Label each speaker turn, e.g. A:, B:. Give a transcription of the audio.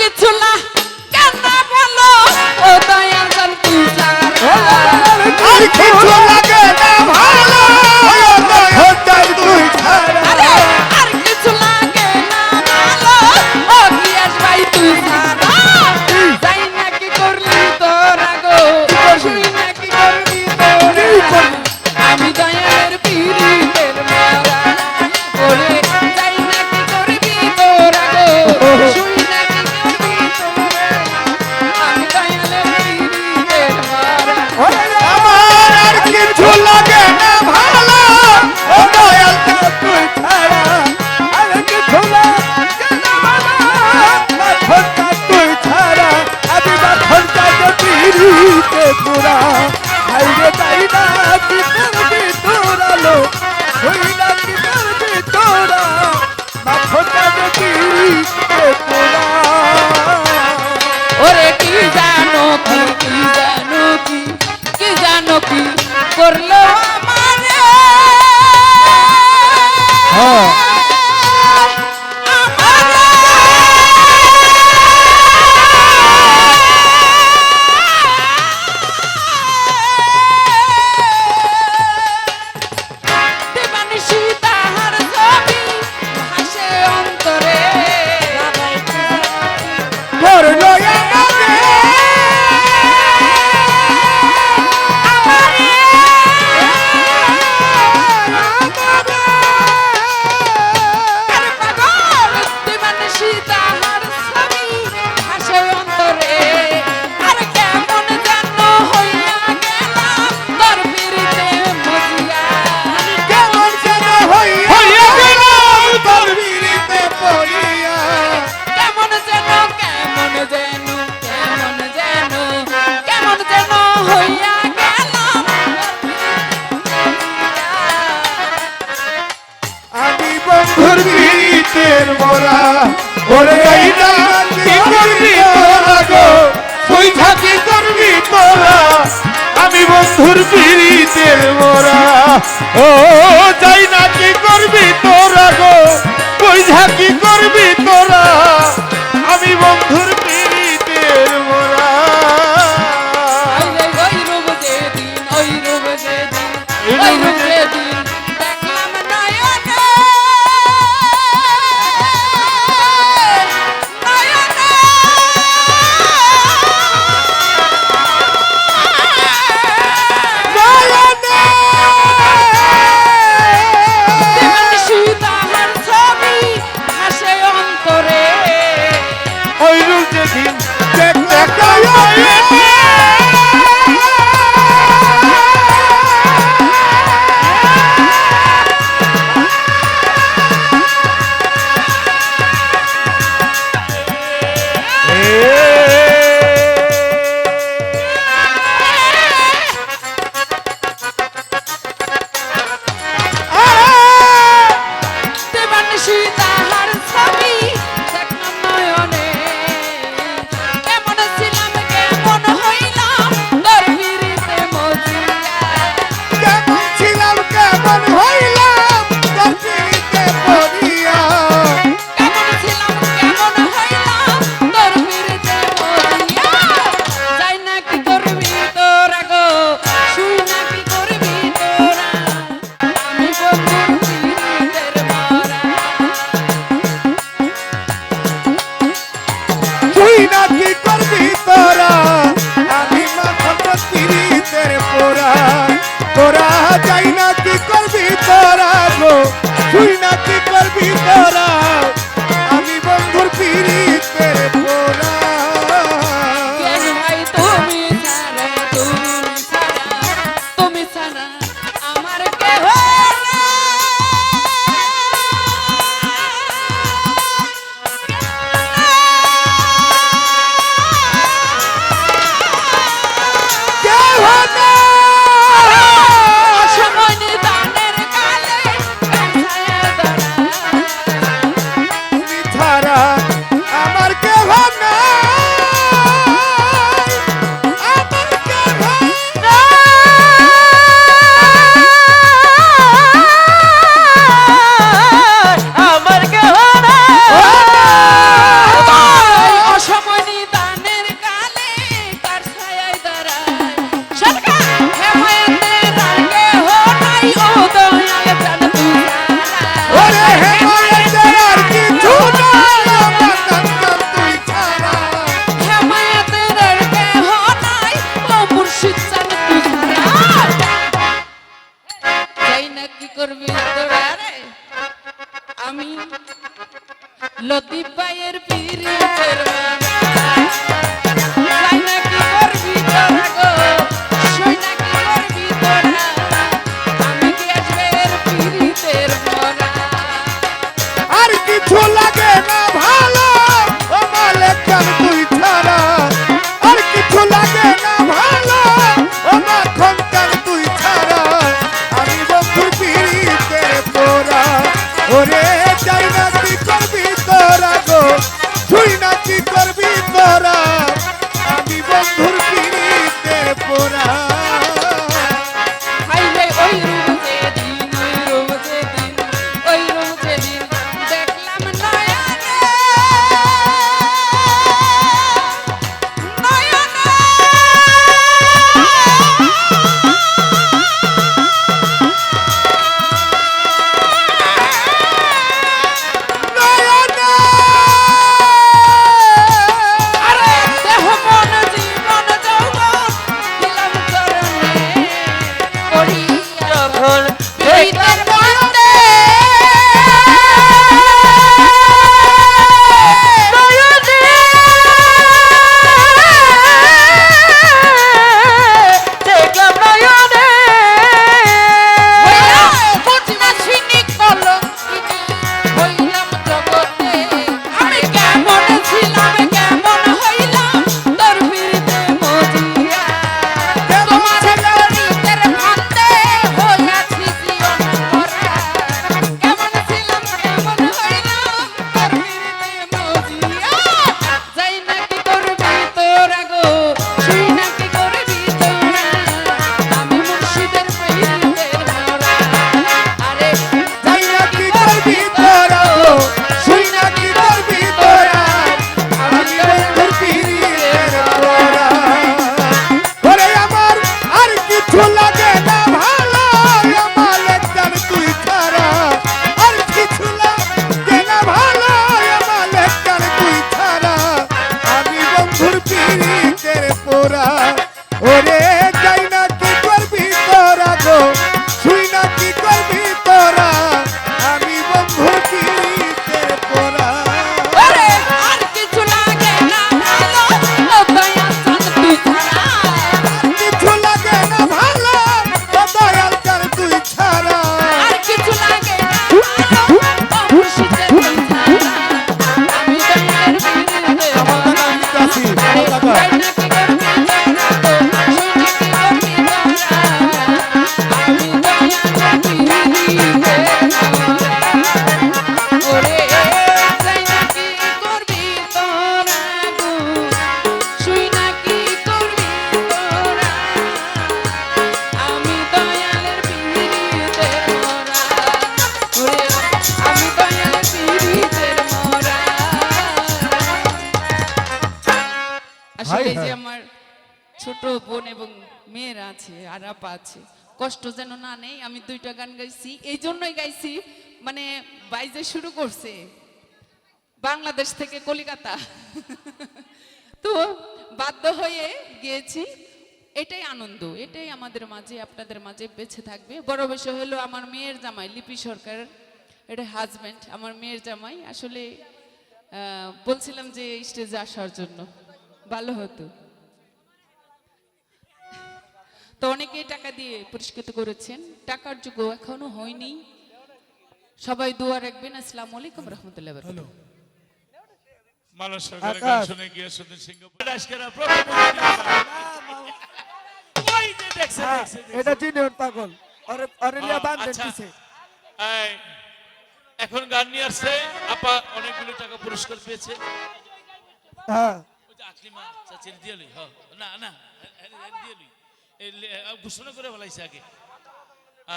A: কিছু না। কেন বলো ও দয়াল
B: কিছু
A: আমি বন্ধুর পিড়িতের মোরা
B: ও, যাই না কি করবি তোরা গো, তুই থাকি করবি তো ছোট বোন এবং মেয়েরা আছে, আর আপা আছে। কষ্ট যেন না নেই, আমি দুইটা গান গাইছি। এই জন্যই গাইছি মানে বাইজে শুরু করছে। বাংলাদেশ থেকে কলিকাতা। তো বাধ্য হয়ে গিয়েছি, এটাই আনন্দ, এটাই আমাদের মাঝে, আপনাদের মাঝে বেঁচে থাকবে। বড় বিষয় হলো আমার মেয়ের জামাই, লিপি সরকার, এটা হাজব্যান্ড আমার মেয়ের জামাই। আসলে বলছিলাম যে স্টেজে আসার জন্য, ভালো হতো। তো অনেকেই টাকা দিয়ে পুরস্কৃত করেছেন। টাকার যুগ এখনও হয়নি। সবাই দোয়া রাখবেন। আসসালামু আলাইকুম রহমতুল্লাহ
C: মানুষ। শুনে গিয়ে শুধু সিঙ্গাপুর
A: হ্যাঁ। এটা পাগল। বান্ধেন
C: আচ্ছা।
A: পিছে।
C: এখন গান নিয়ে আসছে। আপা অনেকগুলো টাকা পুরস্কার পেয়েছে।
A: হ্যাঁ।
C: আকলিমা চাচির দিয়ে লই, হ। না না দিয়ে লই। ঘোষণা করে ফেলাইছে আগে।